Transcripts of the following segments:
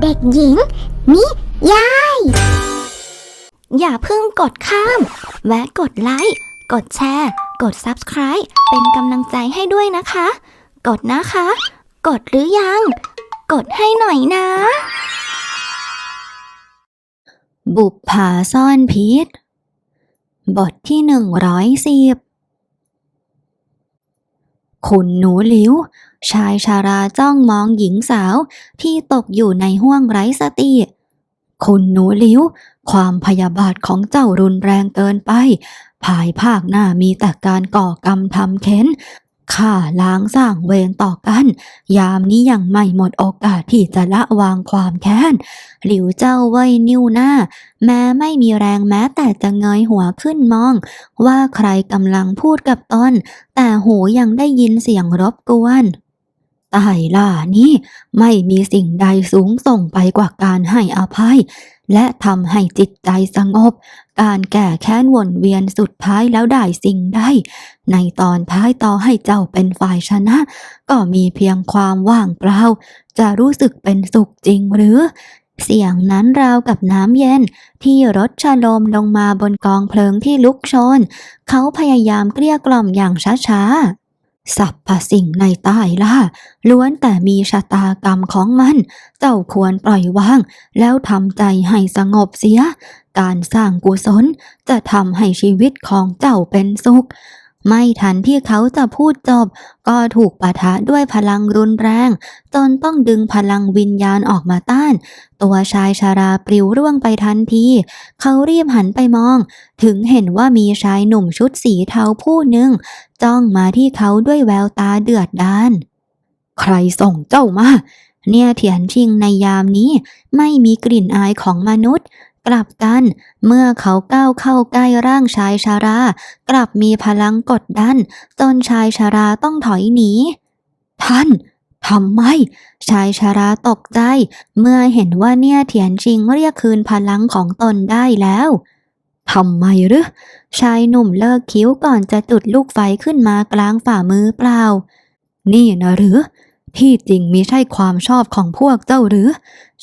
เด็กหญิง นิยาย อย่าเพิ่งกดข้าม แวะกดไลค์ กดแชร์ กด Subscribe เป็นกำลังใจให้ด้วยนะคะ กดนะคะ กดหรือยัง กดให้หน่อยนะ บุปผาซ่อนพิษ บทที่หนึ่งร้อยสิบคุณหนูหลิว ชายชาราจ้องมองหญิงสาวที่ตกอยู่ในห้วงไร้สติ คุณหนูหลิว ความพยาบาทของเจ้ารุนแรงเกินไป ภายภาคหน้ามีแต่การก่อกรรมทำเค้นฆ่าล้างสร้างเวรต่อกัน ยามนี้ยังไม่หมดโอกาสที่จะละวางความแค้น หลิวเจ้าไว้นิ้วหน้า แม้ไม่มีแรงแม้แต่จะเงยหัวขึ้นมอง ว่าใครกำลังพูดกับตนแต่หูยังได้ยินเสียงรบกวน ตายล่านี้ไม่มีสิ่งใดสูงส่งไปกว่าการให้อภัย และทำให้จิตใจสงบ การแก่แค้นวนเวียนสุดท้ายแล้วได้สิ่งใดในตอนท้ายต่อให้เจ้าเป็นฝ่ายชนะ ก็มีเพียงความว่างเปล่า จะรู้สึกเป็นสุขจริงหรือเสียงนั้นราวกับน้ำเย็น ที่รถชะลมลงมาบนกองเพลิงที่ลุกโชน เขาพยายามเกลี้ยกล่อมอย่างช้าๆ สัพพสิ่งในใต้ล่าล้วนแต่มีชะตากรรมของมัน เจ้าควรปล่อยวาง แล้วทำใจให้สงบเสีย การสร้างกุศลจะทำให้ชีวิตของเจ้าเป็นสุข ไม่ทันที่เขาจะพูดจบ ก็ถูกปะทะด้วยพลังรุนแรง จนต้องดึงพลังวิญญาณออกมาต้าน ตัวชายชาราปลิวร่วงไปทันที เขารีบหันไปมอง ถึงเห็นว่ามีชายหนุ่มชุดสีเทาผู้หนึ่ง จ้องมาที่เขาด้วยแววตาเดือดดาลใครส่งเจ้ามาเนี่ยเถียนชิงในยามนี้ไม่มีกลิ่นอายของมนุษย์ กลับกัน เมื่อเขาก้าวเข้าใกล้ร่างชายชารา กลับมีพลังกดดันจนชายชาราต้องถอยหนี ท่านทำไม ชายชาราตกใจ เมื่อเห็นว่าเนี่ยเถียนชิงเรียกคืนพลังของตนได้แล้วทำไมหรือชายหนุ่มเลิกคิ้วก่อนจะจุดลูกไฟขึ้นมากลางฝ่ามือเปล่า นี่นะหรือ ที่จริงมิใช่ความชอบของพวกเจ้าหรือ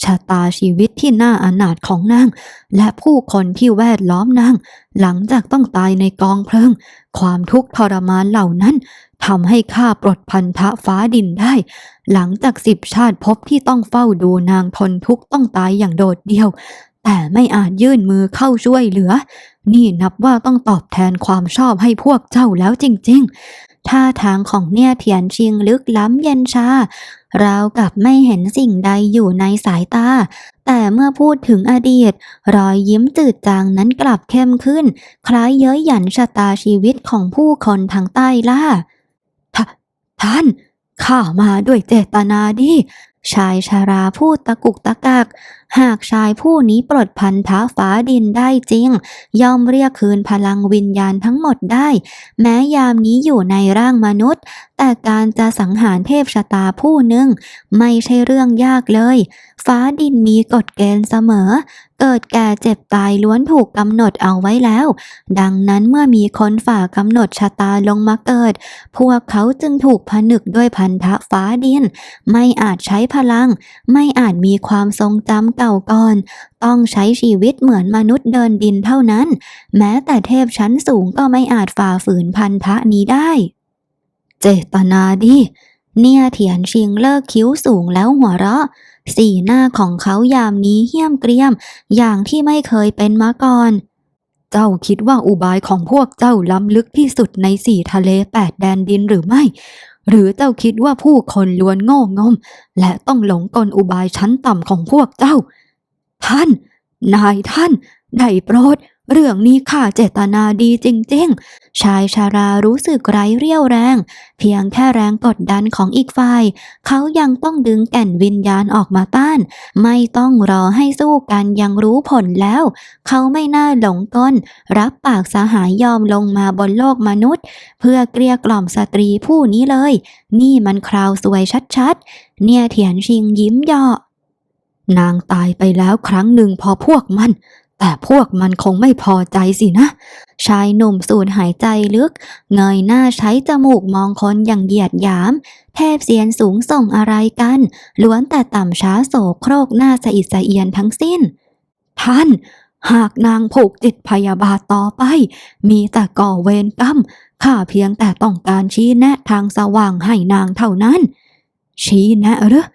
ชะตาชีวิตที่น่าอนาถของนาง และผู้คนที่แวดล้อมนาง หลังจากต้องตายในกองเพลิง ความทุกข์ทรมานเหล่านั้นทำให้ข้าปลดพันธะฟ้าดินได้ หลังจากสิบชาติภพที่ต้องเฝ้าดูนางทนทุกข์ต้องตายอย่างโดดเดี่ยว แต่ไม่อาจยื่นมือเข้าช่วยเหลือ นี่นับว่าต้องตอบแทนความชอบให้พวกเจ้าแล้วจริง ๆ ท่าทางของเนี่ยเทียนชิงลึกล้ำเย็นชา ราวกับไม่เห็นสิ่งใดอยู่ในสายตา แต่เมื่อพูดถึงอดีต รอยยิ้มจืดจางนั้นกลับเข้มขึ้น คล้ายเย้ยหยันชะตาชีวิตของผู้คนทางใต้ล่าทท่าน ข้ามาด้วยเจตนาดี ชายชาราพูดตะกุกตะกัก หากชายผู้นี้ปลดพันธะฟ้าดินได้จริง ย่อมเรียกคืนพลังวิญญาณทั้งหมดได้ แม้ยามนี้อยู่ในร่างมนุษย์ แต่การจะสังหารเทพชะตาผู้หนึ่ง ไม่ใช่เรื่องยากเลย ฟ้าดินมีกฎเกณฑ์เสมอ เกิดแก่เจ็บตายล้วนถูกกำหนดเอาไว้แล้ว ดังนั้นเมื่อมีคนฝ่ากำหนดชะตาลงมาเกิด พวกเขาจึงถูกผนึกด้วยพันธะฟ้าดิน ไม่อาจใช้พลัง ไม่อาจมีความทรงจำเก่าก่อน ต้องใช้ชีวิตเหมือนมนุษย์เดินดินเท่านั้น แม้แต่เทพชั้นสูงก็ไม่อาจฝ่าฝืนพันธะนี้ได้ เจตนาดีเนี่ยเถียนชิงเลิกคิ้วสูงแล้วหัวเราะ สีหน้าของเขายามนี้เหี้ยมเกรียม อย่างที่ไม่เคยเป็นมาก่อน เจ้าคิดว่าอุบายของพวกเจ้าล้ำลึกที่สุดในสี่ทะเลแปดแดนดินหรือไม่ หรือเจ้าคิดว่าผู้คนล้วนโง่งม และต้องหลงกลอุบายชั้นต่ำของพวกเจ้า ท่าน นายท่าน ได้โปรดเรื่องนี้ข้าเจตนาดีจริงๆ ชายชารารู้สึกไร้เรี่ยวแรง เพียงแค่แรงกดดันของอีกฝ่าย เขายังต้องดึงแก่นวิญญาณออกมาต้าน ไม่ต้องรอให้สู้กันยังรู้ผลแล้ว เขาไม่น่าหลงกลรับปากสหายยอมลงมาบนโลกมนุษย์ เพื่อเกลี้ยกล่อมสตรีผู้นี้เลย นี่มันคราวสวยชัดๆ เนี่ยเถียนชิงยิ้มเยาะนางตายไปแล้วครั้งหนึ่งพอพวกมัน แต่พวกมันคงไม่พอใจสินะ ชายหนุ่มสูดหายใจลึก เงยหน้าใช้จมูกมองคนอย่างเหยียดหยาม เทพเสียนสูงส่งอะไรกัน ล้วนแต่ต่ำช้าโศกโครกหน้าสะอิดสะเอียนทั้งสิ้น ท่าน หากนางผูกจิตพยาบาทต่อไป มีแต่ก่อเวรกรรมข้าเพียงแต่ต้องการชี้แนะทางสว่างให้นางเท่านั้น ชี้แนะหรือ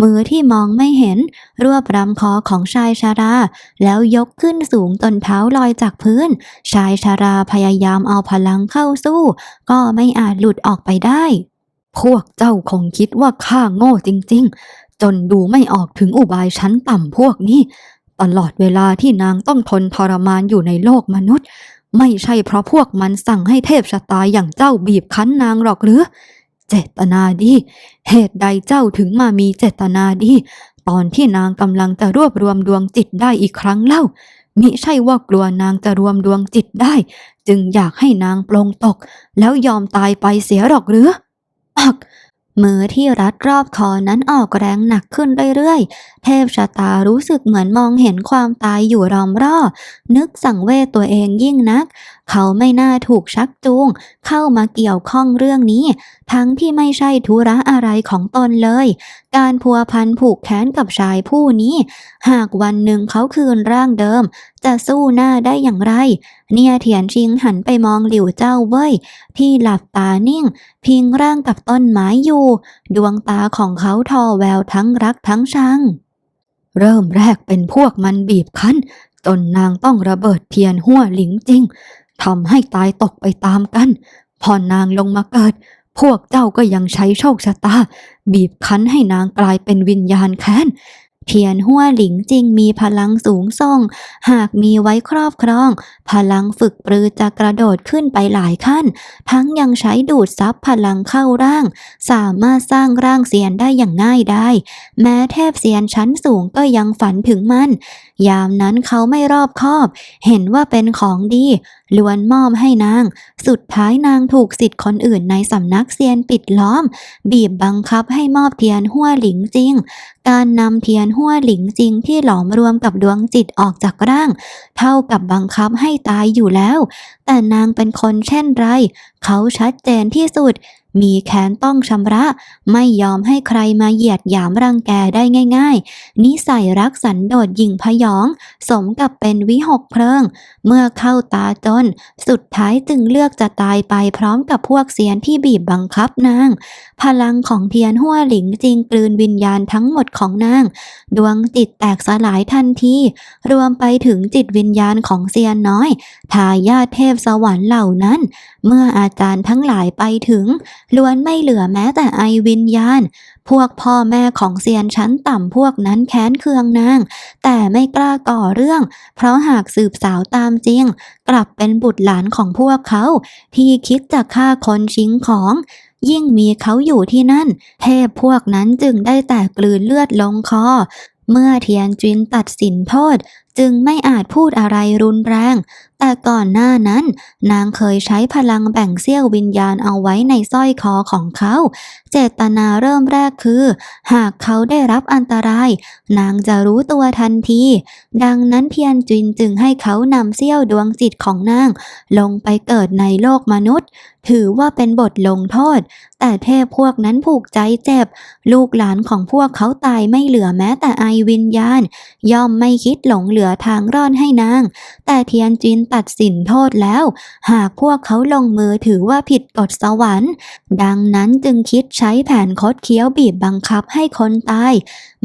มือที่มองไม่เห็น รวบรำคอของชายชารา แล้วยกขึ้นสูงจนเท้าลอยจากพื้น ชายชาราพยายามเอาพลังเข้าสู้ ก็ไม่อาจหลุดออกไปได้ พวกเจ้าคงคิดว่าข้าโง่จริง ๆ จนดูไม่ออกถึงอุบายชั้นต่ำพวกนี้ ตลอดเวลาที่นางต้องทนทรมานอยู่ในโลกมนุษย์ ไม่ใช่เพราะพวกมันสั่งให้เทพชะตาอย่างเจ้าบีบคั้นนางหรอกหรือ เจตนาดี เหตุใดเจ้าถึงมามีเจตนาดี ตอนที่นางกำลังจะรวบรวมดวงจิตได้อีกครั้งเล่า มิใช่ว่ากลัวนางจะรวมดวงจิตได้ จึงอยากให้นางปลงตก แล้วยอมตายไปเสียหรอกหรืออัก มือที่รัดรอบคอนั้นออกแรงหนักขึ้นเรื่อยๆ เทพชะตารู้สึกเหมือนมองเห็นความตายอยู่รอมรอบนึกสังเวชตัวเองยิ่งนัก เขาไม่น่าถูกชักจูง เข้ามาเกี่ยวข้องเรื่องนี้ ทั้งที่ไม่ใช่ธุระอะไรของตนเลย การพัวพันผูกแขนกับชายผู้นี้ หากวันหนึ่งเขาคืนร่างเดิม จะสู้หน้าได้อย่างไร เนี่ยเถียนชิงหันไปมองหลิวเจ้าเว้ย ที่หลับตานิ่ง พิงร่างกับต้นไม้อยู่ ดวงตาของเขาทอแววทั้งรักทั้งชัง เริ่มแรกเป็นพวกมันบีบคั้น จนนางต้องระเบิดเทียนหัวหลิงจริงทำให้ตายตกไปตามกัน พอนางลงมาเกิด พวกเจ้าก็ยังใช้โชคชะตา บีบคั้นให้นางกลายเป็นวิญญาณแค้น เทียนหัวหลิงจริงมีพลังสูงส่ง หากมีไว้ครอบครอง พลังฝึกปรือจะกระโดดขึ้นไปหลายขั้น ทั้งยังใช้ดูดซับพลังเข้าร่าง สามารถสร้างร่างเสียนได้อย่างง่ายได้ แม้เทพเสียนชั้นสูงก็ยังฝันถึงมัน ยามนั้นเขาไม่รอบคอบ เห็นว่าเป็นของดีล้วนมอบให้นาง สุดท้ายนางถูกสิทธิ์คนอื่นในสำนักเซียนปิดล้อม บีบบังคับให้มอบเทียนหัวหลิงจริง การนำเทียนหัวหลิงจริงที่หลอมรวมกับดวงจิตออกจากร่าง เท่ากับบังคับให้ตายอยู่แล้ว แต่นางเป็นคนเช่นไร เขาชัดเจนที่สุด มีแค้นต้องชำระ ไม่ยอมให้ใครมาเหยียดหยามรังแกได้ง่ายๆ นิสัยรักสันโดษหยิ่งพยอง สมกับเป็นวิหกเพลิง เมื่อเข้าตาจน สุดท้ายจึงเลือกจะตายไปพร้อมกับพวกเซียนที่บีบบังคับนาง พลังของเทียนหัวหลิงจริงกลืนวิญญาณทั้งหมดของนาง ดวงจิตแตกสลายทันที รวมไปถึงจิตวิญญาณของเซียนน้อย ทายาทเทพสวรรค์เหล่านั้น เมื่ออาจารย์ทั้งหลายไปถึง ล้วนไม่เหลือแม้แต่ไอวิญญาณ พวกพ่อแม่ของเซียนชั้นต่ำพวกนั้นแค้นเคืองนาง แต่ไม่กล้าก่อเรื่อง เพราะหากสืบสาวตามจริง กลับเป็นบุตรหลานของพวกเขา ที่คิดจะฆ่าคนชิงของยิ่งมีเขาอยู่ที่นั่น เทพพวกนั้นจึงได้แต่กลืนเลือดลงคอ เมื่อเทียนจินตัดสินโทษ จึงไม่อาจพูดอะไรรุนแรง แต่ก่อนหน้านั้น นางเคยใช้พลังแบ่งเสี้ยววิญญาณเอาไว้ในสร้อยคอของเขา เจตนาเริ่มแรกคือ หากเขาได้รับอันตราย นางจะรู้ตัวทันที ดังนั้นเทียนจินจึงให้เขานำเสี้ยวดวงจิตของนาง ลงไปเกิดในโลกมนุษย์ ถือว่าเป็นบทลงโทษ แต่เทพพวกนั้นผูกใจเจ็บ ลูกหลานของพวกเขาตายไม่เหลือแม้แต่ไอวิญญาณ ย่อมไม่คิดหลงเหลือือทางรอดให้นาง แต่เทียนจินตัดสินโทษแล้ว หากพวกเขาลงมือถือว่าผิดกฎสวรรค์ ดังนั้นจึงคิดใช้แผนคดเคี้ยวบีบบังคับให้คนตาย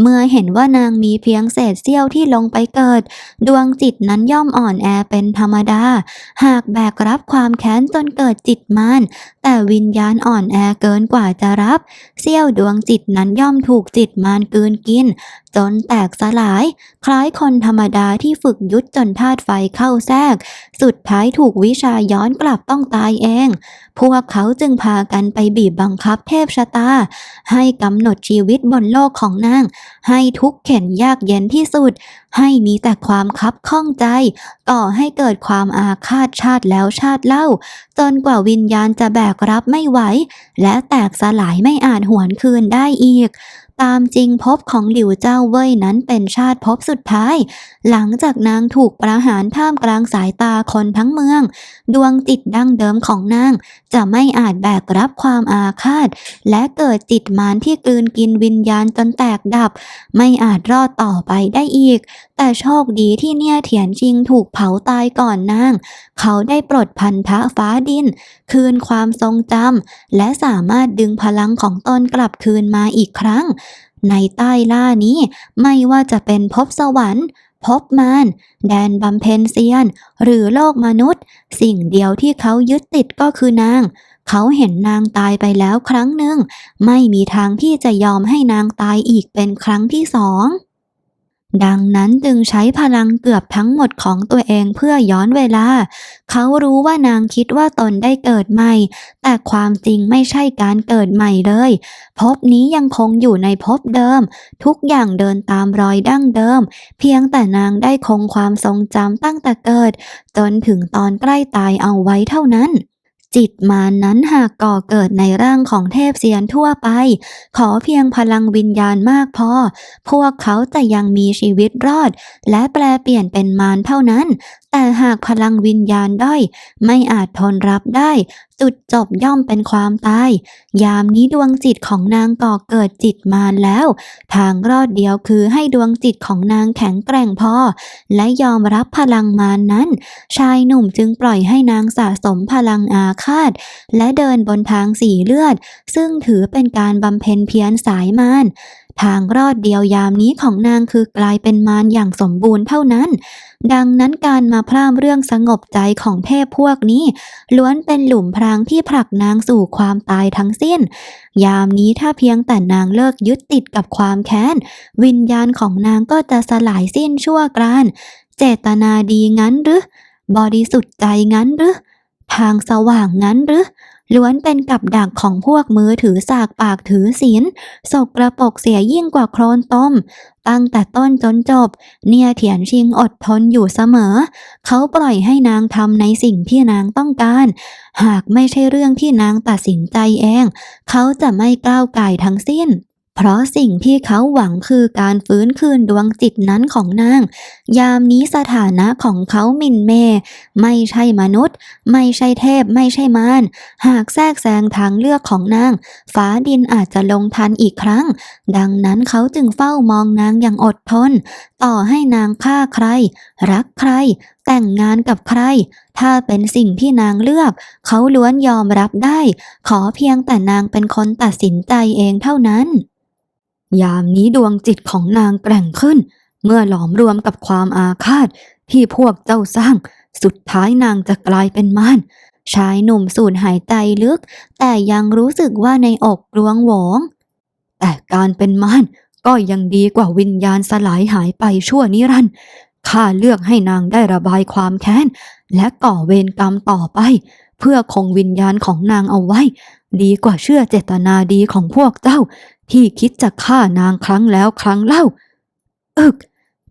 เมื่อเห็นว่านางมีเพียงเศษเสี้ยวที่ลงไปเกิด ดวงจิตนั้นย่อมอ่อนแอเป็นธรรมดา หากแบกรับความแค้นจนเกิดจิตมานแต่วิญญาณอ่อนแอเกินกว่าจะรับ เสี้ยวดวงจิตนั้นย่อมถูกจิตมานกืนกิน จนแตกสลาย คล้ายคนธรรมดาที่ฝึกยุดจนธาตุไฟเข้าแทรก สุดท้ายถูกวิชาย้อนกลับต้องตายเอง พวกเขาจึงพากันไปบีบบังคับเทพชะตา ให้กำหนดชีวิตบนโลกของนาง ให้ทุกข์เข็นยากเย็นที่สุด ให้มีแต่ความคับข้องใจ ก่อให้เกิดความอาฆาตชาติแล้วชาติเล่า จนกว่าวิญญาณจะแบกรับไม่ไหว และแตกสลายไม่อาจหวนคืนได้อีก ตามจริงภพของหลิวเจ้าเว่ยนั้นเป็นชาติภพสุดท้าย หลังจากนางถูกประหารท่ามกลางสายตาคนทั้งเมือง ดวงจิตดั้งเดิมของนาง จะไม่อาจแบกรับความอาฆาต และเกิดจิตมารที่กลืนกินวิญญาณจนแตกดับ ไม่อาจรอดต่อไปได้อีก แต่โชคดีที่เนี่ยเถียนจิงถูกเผาตายก่อนนาง เขาได้ปลดพันธะฟ้าดิน คืนความทรงจำและสามารถดึงพลังของตนกลับคืนมาอีกครั้ง ในใต้ล่านี้ไม่ว่าจะเป็นภพสวรรค์ภพมารแดนบำเพ็ญเซียน หรือโลกมนุษย์ สิ่งเดียวที่เขายึดติดก็คือนาง เขาเห็นนางตายไปแล้วครั้งหนึ่ง ไม่มีทางที่จะยอมให้นางตายอีกเป็นครั้งที่สอง ดังนั้นจึงใช้พลังเกือบทั้งหมดของตัวเองเพื่อย้อนเวลา เขารู้ว่านางคิดว่าตนได้เกิดใหม่ แต่ความจริงไม่ใช่การเกิดใหม่เลย ภพนี้ยังคงอยู่ในภพเดิม ทุกอย่างเดินตามรอยดั้งเดิม เพียงแต่นางได้คงความทรงจำตั้งแต่เกิด จนถึงตอนใกล้ตายเอาไว้เท่านั้น จิตมานั้นหากก่อเกิดในร่างของเทพเซียนทั่วไป ขอเพียงพลังวิญญาณมากพอ พวกเขาจะยังมีชีวิตรอด และแปลเปลี่ยนเป็นมารเท่านั้น แต่หากพลังวิญญาณด้อย ไม่อาจทนรับได้ จุดจบย่อมเป็นความตาย ยามนี้ดวงจิตของนางก่อเกิดจิตมารแล้ว ทางรอดเดียวคือให้ดวงจิตของนางแข็งแกร่งพอ และยอมรับพลังมารนั้น ชายหนุ่มจึงปล่อยให้นางสะสมพลังอาฆาต และเดินบนทางสีเลือด ซึ่งถือเป็นการบำเพ็ญเพียรสายมารทางรอดเดียวยามนี้ของนางคือกลายเป็นมารอย่างสมบูรณ์เท่านั้น ดังนั้นการมาพร่ำเรื่องสงบใจของเทพพวกนี้ ล้วนเป็นหลุมพรางที่ผลักนางสู่ความตายทั้งสิ้น ยามนี้ถ้าเพียงแต่นางเลิกยึดติดกับความแค้น วิญญาณของนางก็จะสลายสิ้นชั่วกรานเจตนาดีงั้นหรือ บริสุทธิ์ใจงั้นหรือ ทางสว่างงั้นหรือล้วนเป็นกับดักของพวกมือถือสากปากถือศีลสกระปกเสียยิ่งกว่าโครนต้ม ตั้งแต่ต้นจนจบ เนี่ยเถียนชิงอดทนอยู่เสมอ เขาปล่อยให้นางทำในสิ่งที่นางต้องการ หากไม่ใช่เรื่องที่นางตัดสินใจเอง เขาจะไม่ก้าวไก่ทั้งสิ้น เพราะสิ่งที่เขาหวังคือการฟื้นคืนดวงจิตนั้นของนาง ยามนี้สถานะของเขาหมินเม ไม่ใช่มนุษย์ ไม่ใช่เทพ ไม่ใช่มาร หากแทรกแซงทางเลือกของนาง ฟ้าดินอาจจะลงทันอีกครั้ง ดังนั้นเขาจึงเฝ้ามองนางอย่างอดทน ต่อให้นางฆ่าใคร รักใคร แต่งงานกับใคร ถ้าเป็นสิ่งที่นางเลือก เขาล้วนยอมรับได้ ขอเพียงแต่นางเป็นคนตัดสินใจเองเท่านั้น ยามนี้ดวงจิตของนางแกร่งขึ้น เมื่อหลอมรวมกับความอาฆาตที่พวกเจ้าสร้าง สุดท้ายนางจะกลายเป็นมารชายหนุ่มสูดหายใจลึก แต่ยังรู้สึกว่าในอกกลวงหวง แต่การเป็นมารก็ยังดีกว่าวิญญาณสลายหายไปชั่วนิรันดร์ข้าเลือกให้นางได้ระบายความแค้น และก่อเวรกรรมต่อไป เพื่อคงวิญญาณของนางเอาไว้ ดีกว่าเชื่อเจตนาดีของพวกเจ้า ที่คิดจะฆ่านางครั้งแล้วครั้งเล่า อึก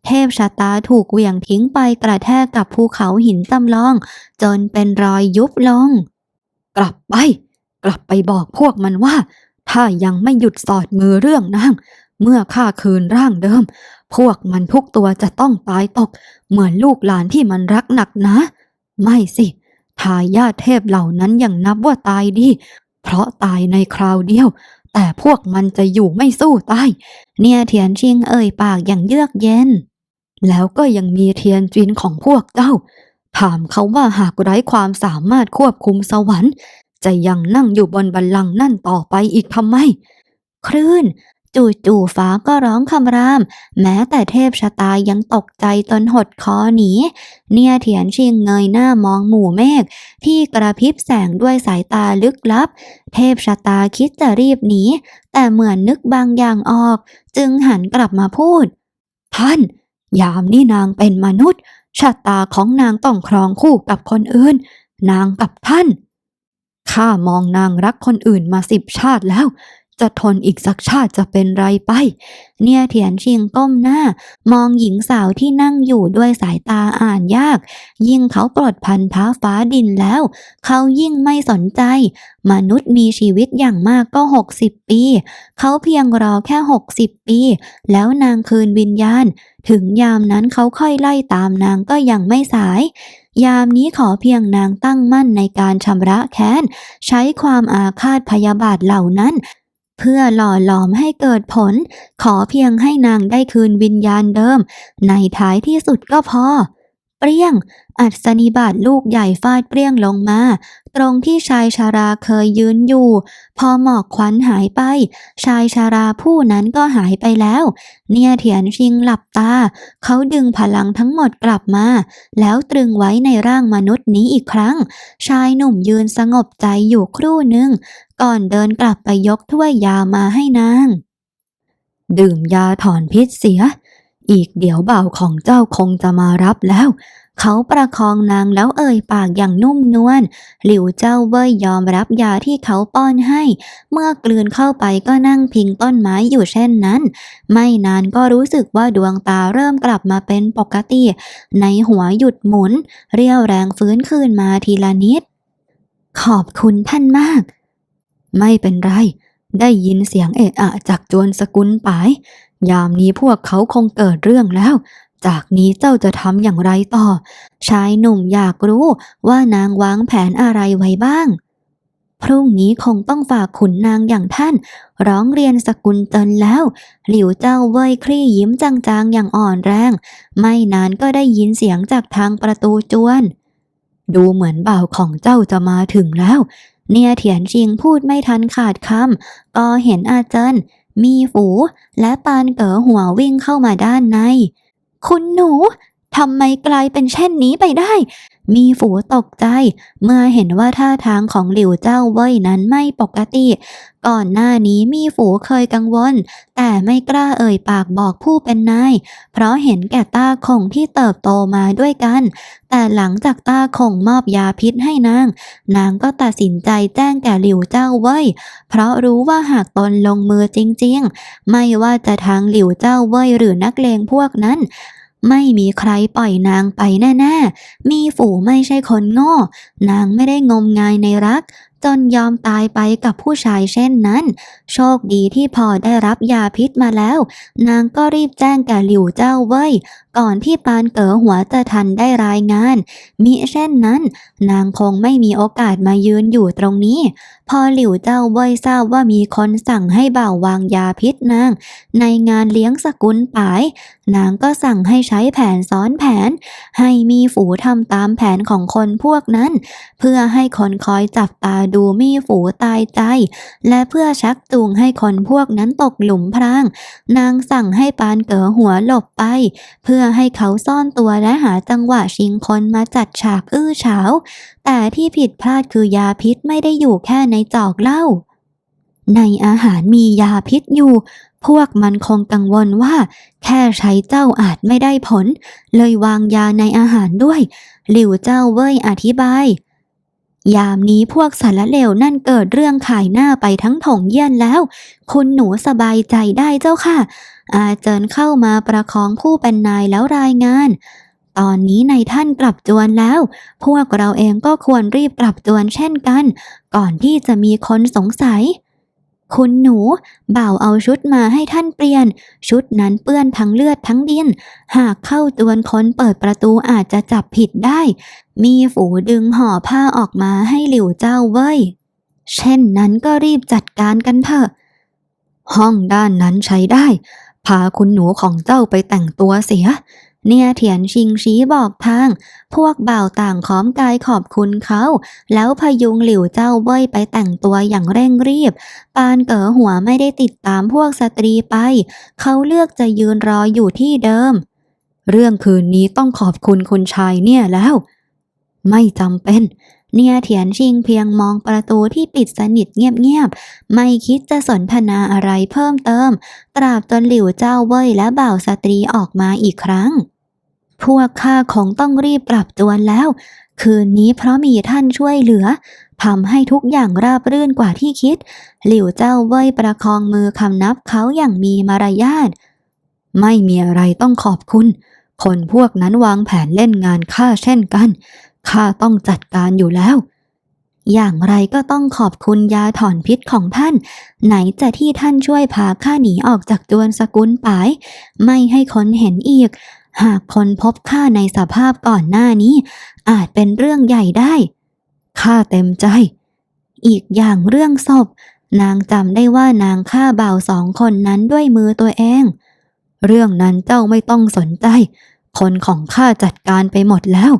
เทพชะตาถูกเหวี่ยงทิ้งไปกระแทกกับภูเขาหินจำลอง จนเป็นรอยยุบลง กลับไป กลับไปบอกพวกมันว่า ถ้ายังไม่หยุดสอดมือเรื่องนาง เมื่อข้าคืนร่างเดิม พวกมันทุกตัวจะต้องตายตก เหมือนลูกหลานที่มันรักหนักนะ ไม่สิทายาทเทพเหล่านั้นยังนับว่าตายดี เพราะตายในคราวเดียว แต่พวกมันจะอยู่ไม่สู้ตาย เนี่ยเทียนชิงเอ่ยปากอย่างเยือกเย็น แล้วก็ยังมีเทียนจินของพวกเจ้า ถามเขาว่าหากไร้ความสามารถควบคุมสวรรค์ จะยังนั่งอยู่บนบัลลังก์นั่นต่อไปอีกทำไม คลื่น จู่ๆฟ้าก็ร้องคำราม แม้แต่เทพชะตายังตกใจจนหดคอหนี เนี่ยเถียนชิงเงยหน้ามองหมู่เมฆที่กระพริบแสงด้วยสายตาลึกลับ เทพชะตาคิดจะรีบหนี แต่เหมือนนึกบางอย่างออก จึงหันกลับมาพูด ท่าน ยามนี้นางเป็นมนุษย์ชะตาของนางต้องครองคู่กับคนอื่น นางกับท่านข้ามองนางรักคนอื่นมาสิบชาติแล้ว จะทนอีกสักชาติจะเป็นไรไป เนี่ยเถียนชิงก้มหน้า มองหญิงสาวที่นั่งอยู่ด้วยสายตาอ่านยาก ยิ่งเขาปลดพันท้าฟ้าดินแล้ว เขายิ่งไม่สนใจ มนุษย์มีชีวิตอย่างมากก็ 60 ปี เขาเพียงรอแค่ 60 ปี แล้วนางคืนวิญญาณ ถึงยามนั้นเขาค่อยไล่ตามนางก็ยังไม่สายยามนี้ขอเพียงนางตั้งมั่นในการชำระแค้น ใช้ความอาฆาตพยาบาทเหล่านั้น เพื่อหล่อหลอมให้เกิดผล ขอเพียงให้นางได้คืนวิญญาณเดิม ในท้ายที่สุดก็พอ เปรี้ยง อัศนีบาทลูกใหญ่ฟาดเปรี้ยงลงมา ตรงที่ชายชาราเคยยืนอยู่ พอหมอกควันหายไป ชายชาราผู้นั้นก็หายไปแล้ว เนี่ยเถียนชิงหลับตา เขาดึงพลังทั้งหมดกลับมา แล้วตรึงไว้ในร่างมนุษย์นี้อีกครั้ง ชายหนุ่มยืนสงบใจอยู่ครู่หนึ่ง ก่อนเดินกลับไปยกถ้วยยามาให้นาง ดื่มยาถอนพิษเสีย อีกเดี๋ยวบ่าวของเจ้าคงจะมารับแล้ว เขาประคองนางแล้วเอ่ยปากอย่างนุ่มนวล หลิวเจ้าเว่ยยอมรับยาที่เขาป้อนให้ เมื่อกลืนเข้าไปก็นั่งพิงต้นไม้อยู่เช่นนั้น ไม่นานก็รู้สึกว่าดวงตาเริ่มกลับมาเป็นปกติ ในหัวหยุดหมุน เรียวแรงฟื้นคืนมาทีละนิด ขอบคุณท่านมาก ไม่เป็นไร ได้ยินเสียงเอะอะจากจวนสกุลปาย ยามนี้พวกเขาคงเกิดเรื่องแล้ว จากนี้เจ้าจะทำอย่างไรต่อ ชายหนุ่มอยากรู้ว่านางวางแผนอะไรไว้บ้าง พรุ่งนี้คงต้องฝากขุนนางอย่างท่าน ร้องเรียนสกุลเตินแล้ว หลิวเจ้าเว่ยคลี่ยิ้มจางๆอย่างอ่อนแรง ไม่นานก็ได้ยินเสียงจากทางประตูจวน ดูเหมือนบ่าวของเจ้าจะมาถึงแล้ว เนี่ยเถียนชิงพูดไม่ทันขาดคำก็เห็นอาเจิน มีฝูและปานเก๋อหัววิ่งเข้ามาด้านใน คุณหนู ทำไมกลายเป็นเช่นนี้ไปได้ มีฝูตกใจ เมื่อเห็นว่าท่าทางของหลิวเจ้าเว่ยนั้นไม่ปกติ ก่อนหน้านี้มีฝูเคยกังวล แต่ไม่กล้าเอ่ยปากบอกผู้เป็นนาย เพราะเห็นแก่ต้าคงที่เติบโตมาด้วยกัน แต่หลังจากต้าคงมอบยาพิษให้นาง นางก็ตัดสินใจแจ้งแก่หลิวเจ้าเว่ยเพราะรู้ว่าหากตนลงมือจริงๆ ไม่ว่าจะทางหลิวเจ้าเว่ยหรือนักเลงพวกนั้น ไม่มีใครปล่อยนางไปแน่ๆ มีฝูไม่ใช่คนโง่ นางไม่ได้งมงายในรัก จนยอมตายไปกับผู้ชายเช่นนั้น โชคดีที่พอได้รับยาพิษมาแล้ว นางก็รีบแจ้งแก่หลิวเจ้าเว่ย ก่อนที่ปานเก๋อหัวจะทันได้รายงาน มิเช่นนั้น นางคงไม่มีโอกาสมายืนอยู่ตรงนี้ พอหลิวเจ้าเว่ยทราบว่ามีคนสั่งให้บ่าววางยาพิษนาง ในงานเลี้ยงสกุลปาย นางก็สั่งให้ใช้แผนซ้อนแผน ให้มีฝูทำตามแผนของคนพวกนั้น เพื่อให้คนคอยจับตาดูมีฝูตายใจ และเพื่อชักจูงให้คนพวกนั้นตกหลุมพราง นางสั่งให้ปานเก๋อหัวหลบไป เพื่อให้เขาซ่อนตัวและหาจังหวะชิงคนมาจัดฉากอื้อเฉา แต่ที่ผิดพลาดคือยาพิษไม่ได้อยู่แค่ในจอกเหล้า ในอาหารมียาพิษอยู่ พวกมันคงกังวลว่า แค่ใช้เจ้าอาจไม่ได้ผล เลยวางยาในอาหารด้วย หลิวเจ้าเว่ยอธิบาย ยามนี้พวกสารเลวนั่นเกิดเรื่องขายหน้าไปทั้งถงเยี่ยนแล้ว คุณหนูสบายใจได้เจ้าค่ะ อาเจินเข้ามาประคองผู้เป็นนายแล้วรายงาน ตอนนี้นายท่านกลับจวนแล้ว พวกเราเองก็ควรรีบกลับจวนเช่นกัน ก่อนที่จะมีคนสงสัย คุณหนู บ่าวเอาชุดมาให้ท่านเปลี่ยน ชุดนั้นเปื้อนทั้งเลือดทั้งดิน หากเข้าจวนคนเปิดประตูอาจจะจับผิดได้ มีฝูดึงห่อผ้าออกมาให้หลิวเจ้าเว้ย เช่นนั้นก็รีบจัดการกันเถอะ ห้องด้านนั้นใช้ได้ พาคุณหนูของเจ้าไปแต่งตัวเสีย เนี่ยเถียนชิงชี้บอกทาง พวกบ่าวต่างค้อมกายขอบคุณเขา แล้วพยุงหลิวเจ้าเว้ยไปแต่งตัวอย่างเร่งรีบ ปานเก๋อหัวไม่ได้ติดตามพวกสตรีไป เขาเลือกจะยืนรออยู่ที่เดิม เรื่องคืนนี้ต้องขอบคุณคุณชายเนี่ยแล้ว ไม่จำเป็น เนียเถียนชิงเพียงมองประตูที่ปิดสนิทเงียบๆ ไม่คิดจะสนทนาอะไรเพิ่มเติม ตราบจนหลิวเจ้าเว่ยและบ่าวสตรีออกมาอีกครั้ง พวกข้าคงต้องรีบปรับตัวแล้ว คืนนี้เพราะมีท่านช่วยเหลือทำให้ทุกอย่างราบรื่นกว่าที่คิด หลิวเจ้าเว่ยประคองมือคำนับเขาอย่างมีมารยาท ไม่มีอะไรต้องขอบคุณ คนพวกนั้นวางแผนเล่นงานข้าเช่นกัน ข้าต้องจัดการอยู่แล้ว อย่างไรก็ต้องขอบคุณยาถอนพิษของท่าน ไหนจะที่ท่านช่วยพาข้าหนีออกจากจวนสกุลปาย ไม่ให้คนเห็นอีก หากคนพบข้าในสภาพก่อนหน้านี้ อาจเป็นเรื่องใหญ่ได้ข้าเต็มใจ อีกอย่างเรื่องศพ นางจำได้ว่านางฆ่าบ่าวสองคนนั้นด้วยมือตัวเอง เรื่องนั้นเจ้าไม่ต้องสนใจ คนของข้าจัดการไปหมดแล้ว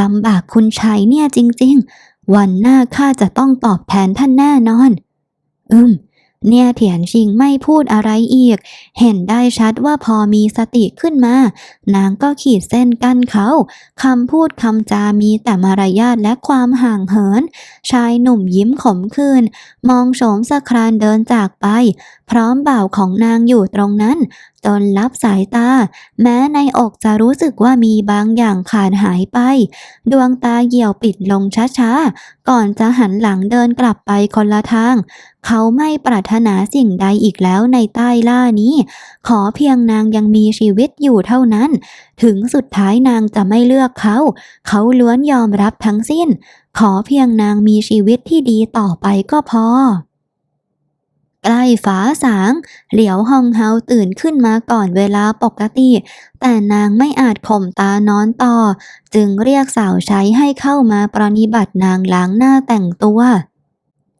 ลำบากคุณชายเนี่ยจริง ๆ วันหน้าข้าจะต้องตอบแทนท่านแน่นอน อืม เนี่ยเถียนชิงไม่พูดอะไรอีก เห็นได้ชัดว่าพอมีสติขึ้นมา นางก็ขีดเส้นกั้นเขาคำพูดคำจามีแต่มารยาทและความห่างเหิน ชายหนุ่มยิ้มขมขื่นมองโฉมสะครานเดินจากไป พร้อมบ่าวของนางอยู่ตรงนั้น จนลับสายตา แม้ในอกจะรู้สึกว่ามีบางอย่างขาดหายไป ดวงตาเหี่ยวปิดลงช้าๆ ก่อนจะหันหลังเดินกลับไปคนละทาง เขาไม่ปรารถนาสิ่งใดอีกแล้วในใต้ล่านี้ ขอเพียงนางยังมีชีวิตอยู่เท่านั้น ถึงสุดท้ายนางจะไม่เลือกเขา เขาล้วนยอมรับทั้งสิ้น ขอเพียงนางมีชีวิตที่ดีต่อไปก็พอ ใกล้ฟ้าสาง เหลียวฮองเฮาตื่นขึ้นมาก่อนเวลาปกติ แต่นางไม่อาจข่มตานอนต่อ จึงเรียกสาวใช้ให้เข้ามาปรนิบัตินางล้างหน้าแต่งตัว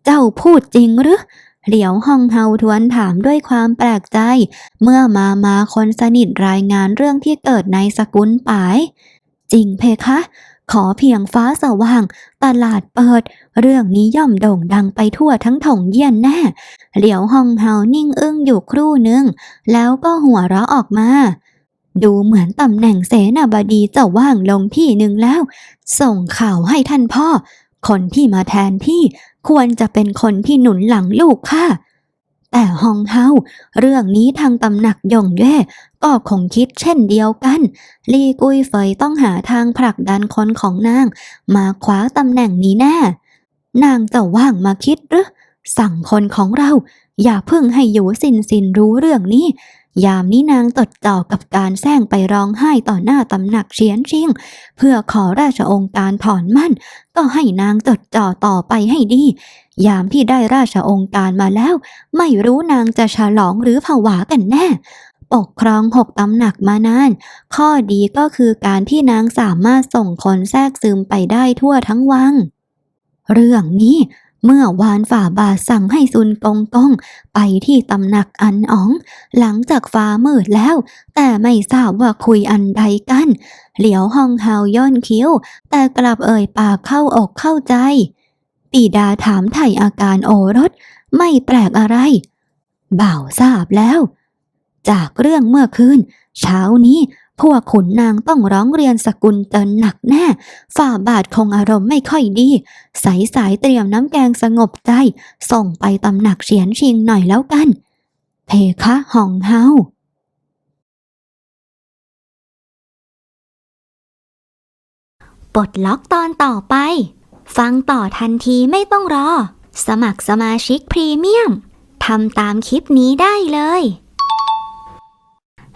เจ้าพูดจริงหรือเหลียวฮองเฮาทวนถามด้วยความแปลกใจ เมื่อมามาคนสนิทรายงานเรื่องที่เกิดในสกุลปาย จริงเพคะ ขอเพียงฟ้าสว่าง ตลาดเปิด เรื่องนี้ย่อมโด่งดังไปทั่วทั้งถงเยี่ยนแน่ เหลียวฮองเฮานิ่งอึ้งอยู่ครู่หนึ่งแล้วก็หัวเราะออกมา ดูเหมือนตำแหน่งเสนาบดีจะว่างลงที่หนึ่งแล้ว ส่งข่าวให้ท่านพ่อ คนที่มาแทนที่ควรจะเป็นคนที่หนุนหลังลูกค่ะ แต่ฮองเฮาเรื่องนี้ทางตำหนักยองแย่ก็คงคิดเช่นเดียวกัน ลีกุยเฟยต้องหาทางผลักดันคนของนาง มาคว้าตำแหน่งนี้แน่ นางจะว่างมาคิดหรือสั่งคนของเรา อย่าเพิ่งให้อยู่สินสินรู้เรื่องนี้ ยามนี้นางจดจ่อกับการแซงไปร้องไห้ต่อหน้าตำหนักเฉียนชิง เพื่อขอราชองค์การถอนมั่น ก็ให้นางจดจ่อต่อไปให้ดี ยามที่ได้ราชองค์การมาแล้ว ไม่รู้นางจะฉลองหรือผวากันแน่ปกครองหกตำหนักมานาน ข้อดีก็คือการที่นางสามารถส่งคนแทรกซึมไปได้ทั่วทั้งวัง เรื่องนี้ เมื่อวานฝ่าบาทสั่งให้ซุนกงกงไปที่ตำหนักอันอ๋อง หลังจากฟ้ามืดแล้ว แต่ไม่ทราบว่าคุยอันใดกัน เหลียวห้องเฮาย่อนคิ้ว แต่กลับเอ่ยปากเข้าอกเข้าใจ ปีดาถามไถ่อาการโอรส ไม่แปลกอะไร บ่าวทราบแล้ว จากเรื่องเมื่อคืน เช้านี้ พวกขุนนางต้องร้องเรียนสกุลเตินหนักแน่ ฝ่าบาทคงอารมณ์ไม่ค่อยดีใสสายเตรียมน้ำแกงสงบใจ ส่งไปตำหนักเฉียนชิงหน่อยแล้วกัน เพคะหองเฮาปลดล็อกตอนต่อไป ฟังต่อทันทีไม่ต้องรอ สมัครสมาชิกพรีเมียมทำตามคลิปนี้ได้เลย